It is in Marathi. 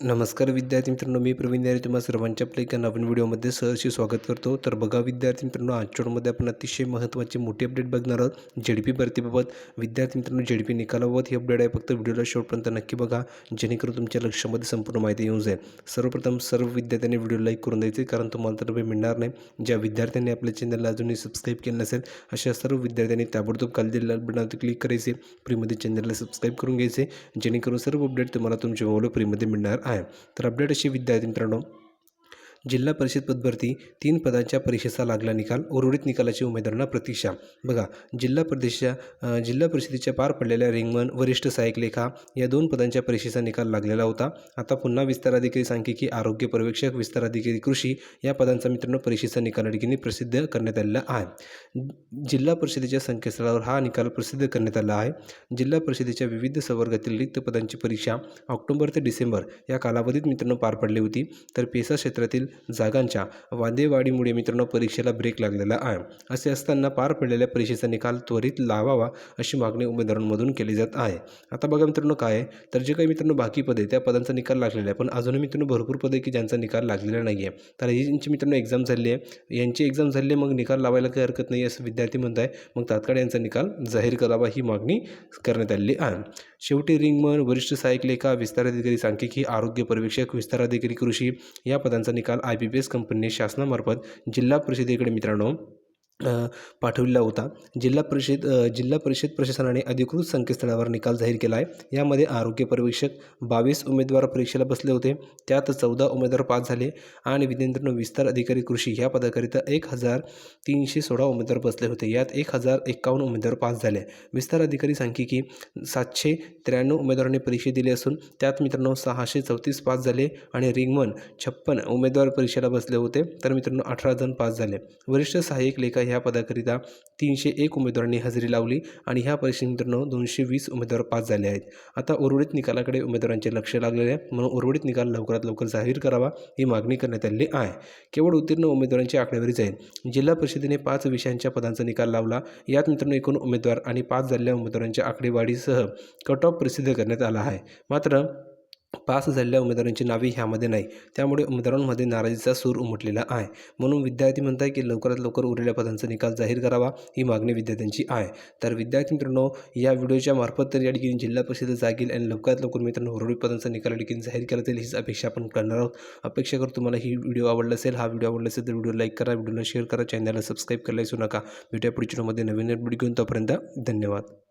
नमस्कार विद्यार्थी मित्रांनो मी प्रवीण आहे तुम्हा सर्वांच्या आपल्या एका नवीन व्हिडिओमध्ये सहर्षी स्वागत करतो. तर बघा विद्यार्थी मित्रांनो आजच्या आपण अतिशय महत्त्वाची मोठी अपडेट बघणार आहोत. जेड पी भरतीबाबत विद्यार्थी मित्रांनो जेड पी निकालाबाबत ही अपडेट आहे. फक्त व्हिडिओला शेवटपर्यंत नक्की बघा. जेणेकरून तुमच्या लक्षामध्ये संपूर्ण माहिती येऊन जाईल. सर्वप्रथम सर्व विद्यार्थ्यांनी व्हिडिओ लाईक करून द्यायचे कारण तुम्हाला तर मिळणार नाही. ज्या विद्यार्थ्यांनी आपल्या चॅनलला अजूनही सबस्क्राईब केलं नसेल अशा सर्व विद्यार्थ्यांनी ताबडतोब खाली दिलेल्या बटनावरती क्लिक करायचे. फ्रीमध्ये चॅनलला सबस्क्राईब करून घ्यायचे. जेणेकरून सर्व अपडेट तुम्हाला तुमच्या मोबाईल फ्रीमध्ये मिळणार आहे. तर अपडेट अशी विद्यार्थी मित्रांनो जिल्हा परिषद पदभरती तीन पदांच्या परीक्षेचा लागला निकाल. उर्वरित निकालाची उमेदवारांना प्रतीक्षा. बघा जिल्हा प्रदेशच्या जिल्हा परिषदेच्या पार पडलेल्या रिंगमन वरिष्ठ सहाय्यक लेखा या दोन पदांच्या परीक्षेचा निकाल लागलेला होता. आता पुन्हा विस्ताराधिकारी सांख्यिकी आरोग्य पर्यवेक्षक विस्ताराधिकारी कृषी या पदांचा मित्रांनो परीक्षेचा निकाल अडकीने प्रसिद्ध करण्यात आलेला आहे. जिल्हा परिषदेच्या संकेतस्थळावर हा निकाल प्रसिद्ध करण्यात आला आहे. जिल्हा परिषदेच्या विविध संवर्गातील रिक्त पदांची परीक्षा ऑक्टोबर ते डिसेंबर या कालावधीत मित्रांनो पार पडली होती. तर पेसा क्षेत्रातील जागांच्या वादेवाढीमुळे मित्रांनो परीक्षेला ब्रेक लागलेला आहे. असे असताना पार पडलेल्या परीक्षेचा निकाल त्वरित लावावा अशी मागणी उमेदवारांमधून केली जात आहे. आता बघा मित्रांनो काय आहे. तर जे काही मित्रांनो बाकी पदे त्या पदांचा निकाल लागलेला आहे. पण अजूनही मित्रांनो भरपूर पदे की ज्यांचा निकाल लागलेला नाही आहे. तर यांची मित्रांनो एक्झाम झाली आहे. यांची एक्झाम झाली आहे मग निकाल लावायला काही हरकत नाही असं विद्यार्थी म्हणत आहे. मग तात्काळ यांचा निकाल जाहीर करावा ही मागणी करण्यात आलेली आहे. शेवटी रिंगमन वरिष्ठ सहाय्यक लेखा विस्तार अधिकारी सांख्यिकी आरोग्य पर्यवेक्षक विस्तार अधिकारी कृषी या पदांचा निकाल आय बी पी एस कंपनीने शासनामार्फत जिल्हा परिषदेकडे मित्रांनो पाठविलेला होता. जिल्हा परिषद जिल्हा परिषद प्रशासनाने अधिकृत संकेतस्थळावर निकाल जाहीर केला आहे. यामध्ये आरोग्य परीक्षक बावीस उमेदवार परीक्षेला बसले होते. त्यात चौदा उमेदवार पास झाले आणि विद्यार्थ्यांनो विस्तार अधिकारी कृषी ह्या पदाकरिता एक हजार तीनशे सोळा उमेदवार बसले होते. यात एक हजार एक्कावन्न उमेदवार पास झाले. विस्तार अधिकारी सांख्यिकी सातशे त्र्याण्णव उमेदवारांनी परीक्षा दिली असून त्यात मित्रांनो सहाशे चौतीस पास झाले आणि रिंगमन छप्पन उमेदवार परीक्षेला बसले होते. तर मित्रांनो अठरा जण पास झाले. वरिष्ठ सहाय्यक लेखा ह्या पदाकरिता तीनशे एक उमेदवारांनी हजेरी लावली आणि ह्या परीक्षेत मित्रांनो दोनशे वीस उमेदवार पास झाले आहेत. आता उर्वरित निकालाकडे उमेदवारांचे लक्ष लागलेले आहे. म्हणून उर्वरित निकाल लवकरात लवकर जाहीर करावा ही मागणी करण्यात आलेली आहे. केवळ उत्तीर्ण उमेदवारांची आकडेवारी जाईल. जिल्हा परिषदेने पाच विषयांच्या पदांचा निकाल लावला. यात मित्रांनो एकूण उमेदवार आणि पास झालेल्या उमेदवारांच्या आकडेवारीसह कट ऑफ प्रसिद्ध करण्यात आला आहे. मात्र पास झालेल्या उमेदवारांची नावे ह्यामध्ये नाही. त्यामुळे उमेदवारांमध्ये नाराजीचा सूर उमटलेला आहे. म्हणून विद्यार्थी म्हणताय की लवकरात लवकर उरलेल्या पदांचा निकाल जाहीर करावा ही मागणी विद्यार्थ्यांची आहे. तर विद्यार्थी मित्रांनो या व्हिडिओच्या मार्फत तर या ठिकाणी जिल्हा परिषद जागेल आणि लवकरात लवकर मित्रांनो उर्वरित पदांचा निकाल या ठिकाणी जाहीर केला येईल हीच अपेक्षा आपण करणार आहोत. अपेक्षा करतो तुम्हाला ही व्हिडिओ आवडला असेल हा व्हिडिओ आवडला असेल तर व्हिडिओ लाईक करा व्हिडिओला शेअर करा चॅनलला सबस्क्राईब करायला विसरू नका. व्हिडिओ पुढच्या नवीन अपडेट घेऊन तोपर्यंत धन्यवाद.